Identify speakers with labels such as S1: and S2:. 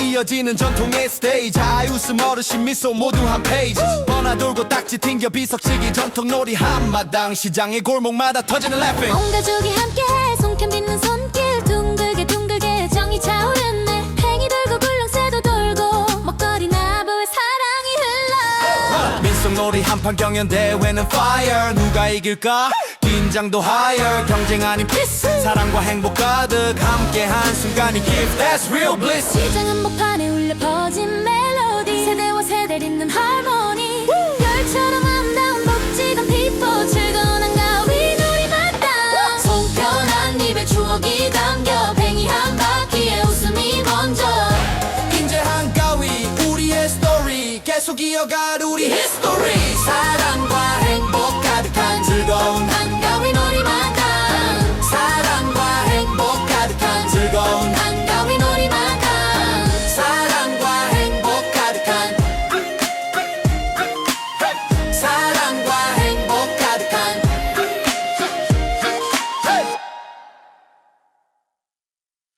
S1: 이어지는 전통의 스테이지. 아 웃음 어르신 미소 모두 한 페이지. 뻔하 돌고 딱지 튕겨 비석치기 전통놀이 한마당 시장의 골목마다 터지는 래핑.
S2: 온 가족이 함께 손캠 빚는 손길 둥글게 둥글게 정이 차오르네. 팽이 돌고 굴렁쇠도 돌고 먹거리 나부의 사랑이 흘러.
S1: 민속놀이 한판 경연대회는 fire. 누가 이길까 긴장도 higher. 경쟁 아닌 peace. 사랑과 행복 가득 함께 한 순간이 gift. That's real bliss.
S2: 시장 한복판에 울려 퍼진 멜로디. 세대와 세대를 잇는 할머니 별처럼 아름다운 복지관 피포 즐거운 한가위 놀이마당 송편한 입에 추억이 담겨. 팽이 한 바퀴에 웃음이 먼저.
S1: 이제 한가위 우리의 스토리 계속 이어갈 우리 히스토리
S2: 사랑과 행복